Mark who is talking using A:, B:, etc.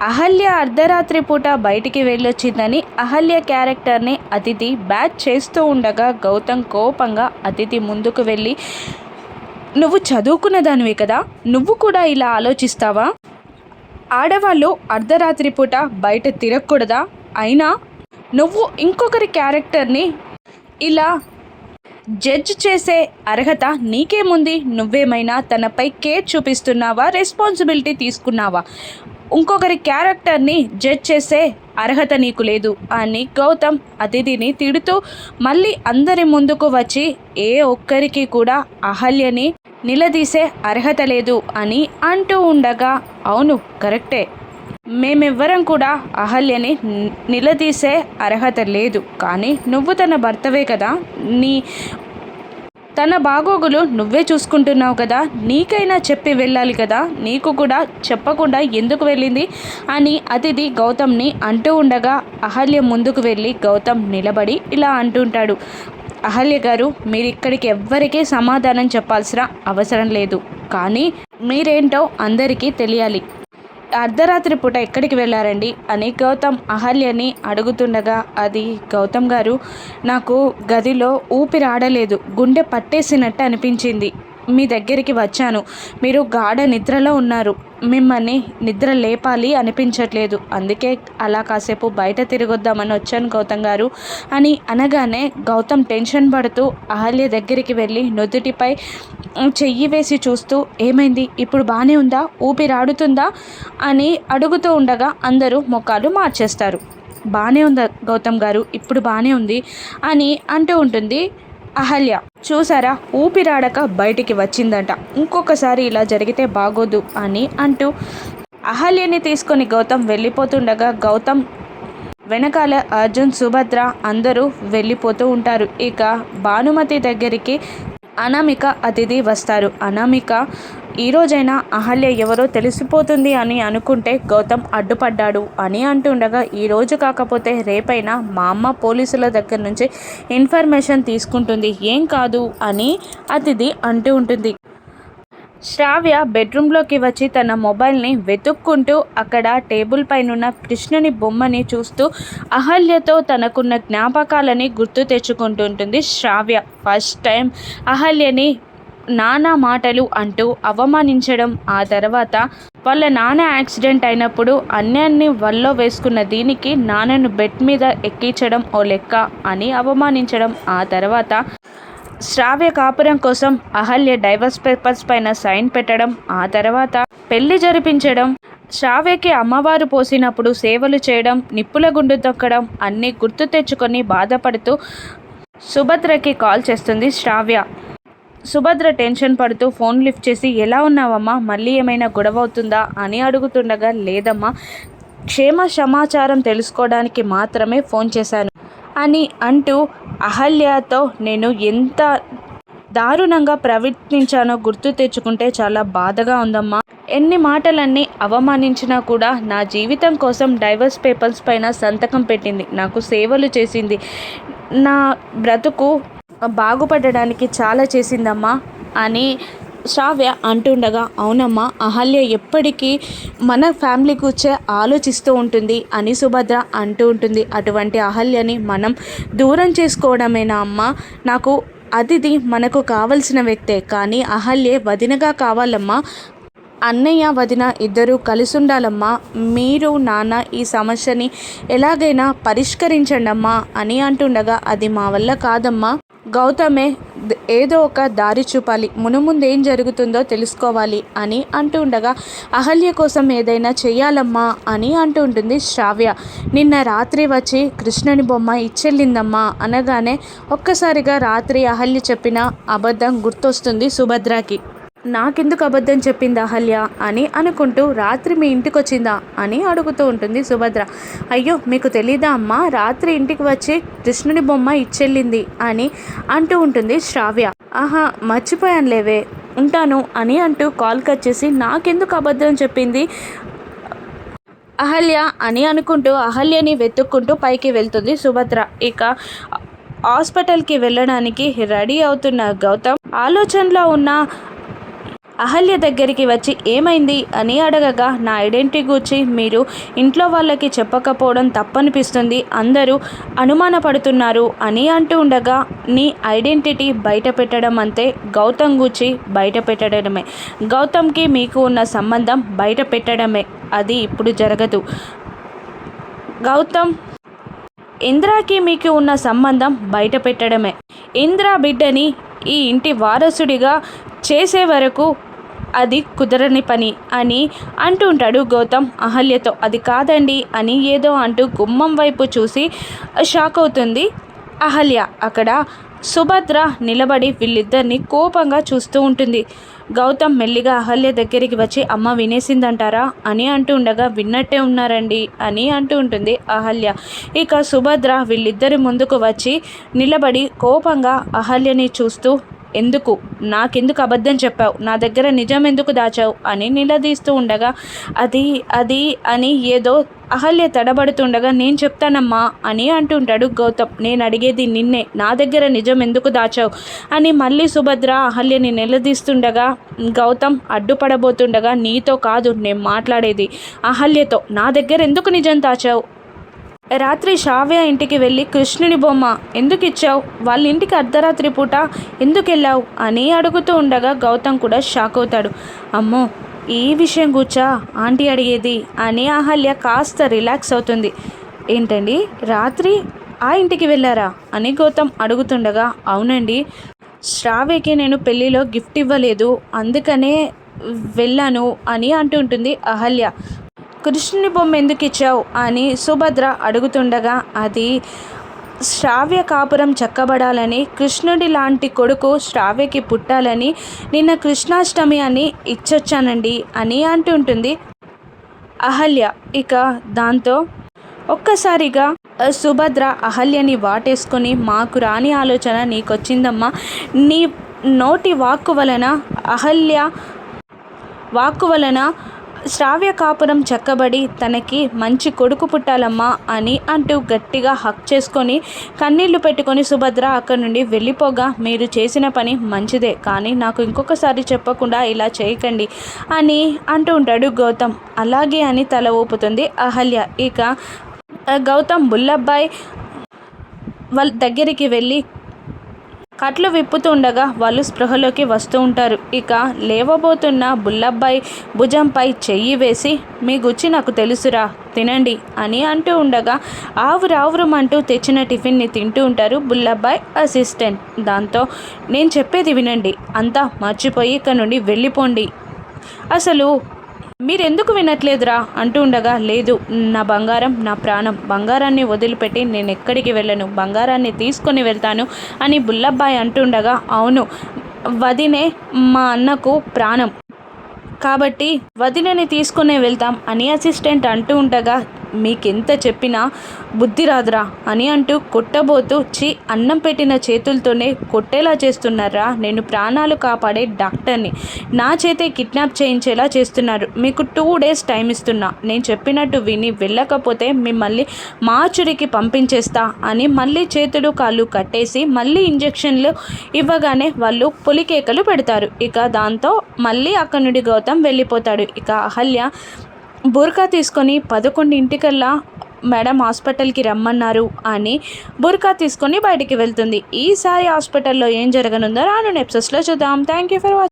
A: అహల్య అర్ధరాత్రి పూట బయటికి వెళ్ళొచ్చిందని అహల్య క్యారెక్టర్ని అతిథి బ్యాచ్ చేస్తూ ఉండగా గౌతమ్ కోపంగా అతిథి ముందుకు వెళ్ళి నువ్వు చదువుకున్న దానివి కదా నువ్వు కూడా ఇలా ఆలోచిస్తావా? ఆడవాళ్ళు అర్ధరాత్రి పూట బయట తిరగకూడదా? అయినా నువ్వు ఇంకొకరి క్యారెక్టర్ని ఇలా జడ్జ్ చేసే అర్హత నీకేముంది? నువ్వేమైనా తనపై కేర్ చూపిస్తున్నావా? రెస్పాన్సిబిలిటీ తీసుకున్నావా? ఇంకొకరి క్యారెక్టర్ని జడ్జ్ చేసే అర్హత నీకు లేదు. అని గౌతమ్ అతిథిని తిడుతూ మళ్ళీ అందరి ముందుకు వచ్చి ఏ ఒక్కరికి కూడా అహల్యని నిలదీసే అర్హత లేదు అని అంటూ ఉండగా అవును కరెక్టే. మేమెవ్వరం కూడా అహల్యని నిలదీసే అర్హత లేదు. కానీ నువ్వు తన భర్తవే కదా. నీ తన బాగోగులు నువ్వే చూసుకుంటున్నావు కదా నీకైనా చెప్పి వెళ్ళాలి కదా నీకు కూడా చెప్పకుండా ఎందుకు వెళ్ళింది? అని అతిథి గౌతమ్ని అంటూ ఉండగా అహల్య ముందుకు వెళ్ళి గౌతమ్ నిలబడి ఇలా అంటుంటాడు. అహల్య గారు మీరు ఇక్కడికి ఎవ్వరికీ సమాధానం చెప్పాల్సిన అవసరం లేదు. కానీ మీరేంటో అందరికీ తెలియాలి. అర్ధరాత్రి పూట ఎక్కడికి వెళ్ళారండి? అని గౌతమ్ అహల్యని అడుగుతుండగా అది గౌతమ్ గారు నాకు గదిలో ఊపిరి ఆడలేదు గుండె పట్టేసినట్టు అనిపించింది. మీ దగ్గరికి వచ్చాను. మీరు గాఢ నిద్రలో ఉన్నారు. మిమ్మల్ని నిద్ర లేపాలి అనిపించట్లేదు. అందుకే అలా కాసేపు బయట తిరగొద్దామని వచ్చాను గౌతమ్ గారు అని అనగానే గౌతమ్ టెన్షన్ పడుతూ అహల్య దగ్గరికి వెళ్ళి నుదుటిపై చెయ్యి వేసి చూస్తూ ఏమైంది? ఇప్పుడు బాగానే ఉందా? ఊపిరాడుతుందా అని అడుగుతూ ఉండగా అందరూ ముఖాలు మార్చేస్తారు. బాగానే ఉందా గౌతమ్ గారు? ఇప్పుడు బాగానే ఉంది? అని అంటూ ఉంటుంది. అహల్య చూసారా? ఊపిరాడక బయటికి వచ్చిందంట. ఇంకొకసారి ఇలా జరిగితే బాగోదు అని అంటూ అహల్యని తీసుకొని గౌతమ్ వెళ్ళిపోతుండగా గౌతమ్ వెనకాల అర్జున్ సుభద్ర అందరూ వెళ్ళిపోతూ ఉంటారు. ఇక భానుమతి దగ్గరికి అనామిక అతిథి వస్తారు. అనామిక ఈ రోజైనా అహల్య ఎవరో తెలిసిపోతుంది అని అనుకుంటే గౌతమ్ అడ్డుపడ్డాడు అని అంటుండగా ఈ రోజు కాకపోతే రేపైనా మా అమ్మ పోలీసుల దగ్గర నుంచి ఇన్ఫర్మేషన్ తీసుకుంటుంది. ఏం కాదు అని అతిథి అంటూ ఉంటుంది. శ్రావ్య బెడ్రూమ్లోకి వచ్చి తన మొబైల్ని వెతుక్కుంటూ అక్కడ టేబుల్ పైనున్న కృష్ణుని బొమ్మని చూస్తూ అహల్యతో తనకున్న జ్ఞాపకాలని గుర్తు తెచ్చుకుంటుంటుంది శ్రావ్య. ఫస్ట్ టైం అహల్యని నానా మాటలు అంటూ అవమానించడం ఆ తర్వాత వాళ్ళ నాన్న యాక్సిడెంట్ అయినప్పుడు అన్యాన్ని వల్లో వేసుకున్న దీనికి నాన్నను బెడ్ మీద ఎక్కించడం ఓ లెక్క అని అవమానించడం. ఆ తర్వాత శ్రావ్య కాపురం కోసం అహల్య డైవర్స్ పేపర్స్ పైన సైన్ పెట్టడం ఆ తర్వాత పెళ్ళి జరిపించడం శ్రావ్యకి అమ్మవారు పోసినప్పుడు సేవలు చేయడం నిప్పుల గుండు తొక్కడం అన్నీ గుర్తు తెచ్చుకొని బాధపడుతూ సుభద్రకి కాల్ చేస్తుంది శ్రావ్య. సుభద్ర టెన్షన్ పడుతూ ఫోన్ లిఫ్ట్ చేసి ఎలా ఉన్నావమ్మా? మళ్ళీ ఏమైనా గొడవ అవుతుందా? అని అడుగుతుండగా లేదమ్మా. క్షేమ సమాచారం తెలుసుకోవడానికి మాత్రమే ఫోన్ చేశాను. అని అంటూ అహల్యతో నేను ఎంత దారుణంగా ప్రవర్తించానో గుర్తు తెచ్చుకుంటే చాలా బాధగా ఉందమ్మా. ఎన్ని మాటలన్నీ అవమానించినా కూడా నా జీవితం కోసం డైవర్స్ పేపర్స్ పైన సంతకం పెట్టింది. నాకు సేవలు చేసింది. నా బ్రతుకు బాగుపడడానికి చాలా చేసిందమ్మా అని శ్రావ్య అంటుండగా అవునమ్మా అహల్య ఎప్పటికీ మన ఫ్యామిలీ కూర్చే ఆలోచిస్తూ ఉంటుంది అని సుభద్ర అంటూ ఉంటుంది. అటువంటి అహల్యని మనం దూరం చేసుకోవడమేనా అమ్మా? నాకు అతిథి మనకు కావలసిన వ్యక్తే కానీ అహల్యే వదినగా కావాలమ్మా. అన్నయ్య వదిన ఇద్దరూ కలిసి ఉండాలమ్మా మీరు నాన్న ఈ సమస్యని ఎలాగైనా పరిష్కరించండమ్మా అని అంటుండగా అది మా వల్ల కాదమ్మా. గౌతమే ఏదో ఒక దారి చూపాలి. మునుముందు ఏం జరుగుతుందో తెలుసుకోవాలి అని అంటూ ఉండగా అహల్య కోసం ఏదైనా చెయ్యాలమ్మా అని అంటూ ఉంటుంది శ్రావ్య. నిన్న రాత్రి వచ్చి కృష్ణుని బొమ్మ ఇచ్చెళ్ళిందమ్మా అనగానే ఒక్కసారిగా రాత్రి అహల్య చెప్పిన అబద్ధం గుర్తొస్తుంది సుభద్రకి. నాకెందుకు అబద్ధం చెప్పింది అహల్య అని అనుకుంటూ రాత్రి మీ ఇంటికి వచ్చిందా అని అడుగుతూ ఉంటుంది సుభద్ర. అయ్యో మీకు తెలీదా అమ్మా? రాత్రి ఇంటికి వచ్చి కృష్ణుడి బొమ్మ ఇచ్చెళ్ళింది అని అంటూ ఉంటుంది శ్రావ్య. ఆహా మర్చిపోయాను లేవే ఉంటాను అని అంటూ కాల్ కట్ చేసి నాకెందుకు అబద్ధం చెప్పింది? అహల్య అని అనుకుంటూ అహల్యని వెతుక్కుంటూ పైకి వెళ్తుంది సుభద్ర. ఇక హాస్పిటల్కి వెళ్ళడానికి రెడీ అవుతున్న గౌతమ్ ఆలోచనలో ఉన్న అహల్య దగ్గరికి వచ్చి ఏమైంది? అని అడగగా నా ఐడెంటిటీ గురించి మీరు ఇంట్లో వాళ్ళకి చెప్పకపోవడం తప్పనిపిస్తుంది. అందరూ అనుమానపడుతున్నారు అని అంటూ ఉండగా నీ ఐడెంటిటీ బయట పెట్టడం అంతే. గౌతమ్ గురించి బయట పెట్టడమే. గౌతమ్కి మీకు ఉన్న సంబంధం బయట పెట్టడమే. అది ఇప్పుడు జరగదు. గౌతమ్ ఇంద్రాకి మీకు ఉన్న సంబంధం బయట పెట్టడమే. ఇంద్రా బిడ్డని ఈ ఇంటి వారసుడిగా చేసే వరకు అది కుదరని పని అని అంటుంటాడు గౌతమ్. అహల్యతో అది కాదండి అని ఏదో అంటూ గుమ్మం వైపు చూసి షాక్ అవుతుంది అహల్య. అక్కడ సుభద్ర నిలబడి వీళ్ళిద్దరిని కోపంగా చూస్తూ ఉంటుంది. గౌతమ్ మెల్లిగా అహల్య దగ్గరికి వచ్చి అమ్మ వినేసిందంటారా? అని అంటూ ఉండగా విన్నట్టే ఉన్నారండి అని అంటూ ఉంటుంది అహల్య. ఇక సుభద్ర వీళ్ళిద్దరి ముందుకు వచ్చి నిలబడి కోపంగా అహల్యని చూస్తూ ఎందుకు? నాకెందుకు అబద్ధం చెప్పావు? నా దగ్గర నిజం ఎందుకు దాచావు? అని నిలదీస్తూ ఉండగా అది అది అని ఏదో అహల్య తడబడుతుండగా నేను చెప్తానమ్మా అని అంటుంటాడు గౌతమ్. నేను అడిగేది నిన్నే నా దగ్గర నిజం ఎందుకు దాచావు? అని మళ్ళీ సుభద్ర అహల్యని నిలదీస్తుండగా గౌతమ్ అడ్డుపడబోతుండగా నీతో కాదు నేను మాట్లాడేది అహల్యతో నా దగ్గర ఎందుకు నిజం దాచావు? రాత్రి షావ్య ఇంటికి వెళ్ళి కృష్ణుని బొమ్మ ఎందుకు ఇచ్చావు? వాళ్ళ ఇంటికి అర్ధరాత్రి పూట ఎందుకు వెళ్ళావు? అని అడుగుతూ ఉండగా గౌతమ్ కూడా షాక్ అవుతాడు. అమ్మో ఈ విషయం కూర్చా? ఆంటీ అడిగేది? అని అహల్య కాస్త రిలాక్స్ అవుతుంది. ఏంటండి రాత్రి ఆ ఇంటికి వెళ్ళారా? అని గౌతమ్ అడుగుతుండగా అవునండి శ్రావ్యకి నేను పెళ్ళిలో గిఫ్ట్ ఇవ్వలేదు అందుకనే వెళ్ళాను అని అంటుంటుంది అహల్య. కృష్ణుని బొమ్మ ఎందుకు ఇచ్చావు? అని సుభద్ర అడుగుతుండగా అది శ్రావ్య కాపురం చక్కబడాలని కృష్ణుడి లాంటి కొడుకు శ్రావ్యకి పుట్టాలని నిన్న కృష్ణాష్టమి అని ఇచ్చొచ్చానండి అని అంటుంటుంది అహల్య. ఇక దాంతో ఒక్కసారిగా సుభద్ర అహల్యని వాటేసుకొని మాకు రాని ఆలోచన నీకొచ్చిందమ్మా. నీ నోటి వాక్కు వలన అహల్య వాక్కు వలన శ్రావ్య కాపురం చక్కబడి తనకి మంచి కొడుకు పుట్టాలమ్మా అని అంటూ గట్టిగా హక్ చేసుకొని కన్నీళ్ళు పెట్టుకొని సుభద్ర అక్కడి నుండి వెళ్ళిపోగా మీరు చేసిన పని మంచిదే కానీ నాకు ఇంకొకసారి చెప్పకుండా ఇలా చేయకండి అని అంటూ ఉంటాడు గౌతమ్. అలాగే అని తల ఊపుతుంది అహల్య. ఇక గౌతమ్ బుల్లబ్బాయ్ వాళ్ళ దగ్గరికి వెళ్ళి కట్లు విప్పుతుండగా వాళ్ళు స్పృహలోకి వస్తూ ఉంటారు. ఇక లేవబోతున్న బుల్లబ్బాయి భుజంపై చెయ్యి వేసి మీ గుచ్చి నాకు తెలుసురా తినండి అని అంటూ ఉండగా ఆవురావురమంటూ తెచ్చిన టిఫిన్ని తింటూ ఉంటారు బుల్లబ్బాయి అసిస్టెంట్. దాంతో నేను చెప్పేది వినండి అంతా మర్చిపోయి ఇక్కడ నుండి వెళ్ళిపోండి. అసలు మీరెందుకు వినట్లేదురా? అంటూ ఉండగా లేదు నా బంగారం నా ప్రాణం బంగారాన్ని వదిలిపెట్టి నేను ఎక్కడికి వెళ్ళను బంగారాన్ని తీసుకొని వెళ్తాను అని బుల్లబ్బాయి అంటుండగా అవును వదినే మా అన్నకు ప్రాణం. కాబట్టి వదినని తీసుకునే వెళ్తాం అని అసిస్టెంట్ అంటూ ఉండగా మీకెంత చెప్పినా బుద్ధి రాదురా అని అంటూ కొట్టబోతూ చి అన్నం పెట్టిన చేతులతోనే కొట్టేలా చేస్తున్నారా? నేను ప్రాణాలు కాపాడే డాక్టర్ని. నా చేతే కిడ్నాప్ చేయించేలా చేస్తున్నారు. మీకు టూ డేస్ టైం ఇస్తున్నా. నేను చెప్పినట్టు విని వెళ్ళకపోతే మిమ్మల్ని మాచురికి పంపించేస్తా అని మళ్ళీ చేతులు కాళ్ళు కట్టేసి మళ్ళీ ఇంజెక్షన్లు ఇవ్వగానే వాళ్ళు పులికేకలు పెడతారు. ఇక దాంతో మళ్ళీ అక్కడి నుండి గౌతమ్ వెళ్ళిపోతాడు. ఇక అహల్య బుర్కా తీసుకొని పదకొండింటికల్లా మేడం హాస్పిటల్కి రమ్మన్నారు అని బుర్కా తీసుకొని బయటికి వెళ్తుంది. ఈసారి హాస్పిటల్లో ఏం జరగనుందో రాను నెప్సెస్లో చూద్దాం. Thank you for watching